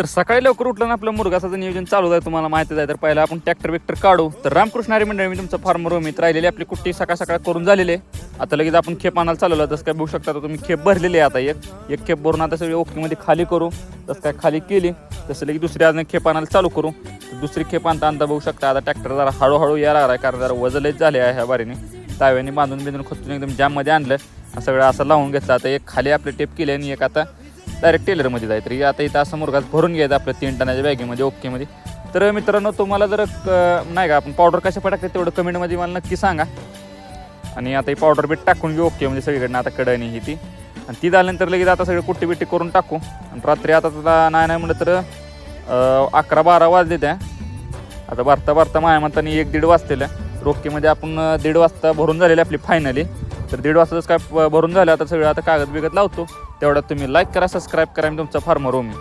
तर सकाळी लवकर उठलं ना आपलं मुरगासाचं नियोजन चालू आहे तुम्हाला माहिती आहे. तर पहिला आपण ट्रॅक्टर विक्टर काढू. तर रामकृष्ण हरी मंडळी मी तुमचं फार्मर रोमित राहिलेली आपली कुट्टी सकाळ सकाळ करून झालेली आहे. आता लगेच आपण खेप आणायला चालवलं तसं काय बघू शकता तर तुम्ही खेप भरलेली आहे आता एक. एक खेप भरून आता सगळी ओकेमध्ये खाली करू. तसं काय खाली केली. तसं लगेच दुसरी अजून खेप आणायला चालू करू. दुसरी खेप आणता आणता बघू शकता आता ट्रॅक्टर जरा हळूहळू यायला लागला आहे कारण जरा वजलच झाले आहे ह्या बारीने ताव्याने बांधून बिंधून खचून एकदम जाममध्ये आणलं सगळं असं लावून घेतलं. आता एक खाली आपले टेप केले आणि एक आता डायरेक्ट टेलरमध्ये जायचं तरी आता इथं असं घात भरून घ्यायचं आपल्या तीन टनाच्या बॅगेमध्ये ओकेमध्ये. तर मित्रांनो तुम्हाला जर क- नाही का आपण पावडर कशा टाकते तेवढं कमेंटमध्ये मला नक्की सांगा. आणि आता ही पावडर बीट टाकून घेऊ ओके म्हणजे सगळीकडनं. आता कडणी ही ती. आणि ती झाल्यानंतर लगेच आता सगळं कुट्टी बिट्टी करून टाकू. आणि रात्री आता तुला नाही नाही म्हणलं तर अकरा बारा वाजले त्या. आता भरता भरता माया मताने एक दीड वाजतेल्या रोकेमध्ये आपण दीड वाजता भरून झालेली आपली फायनली तर दीड वाजताच काय भरून झालं आता सगळं आता कागद बिगत लावतो. तेवढा तुम्ही लाईक करा सबस्क्राईब करा आणि तुमचा मरू मी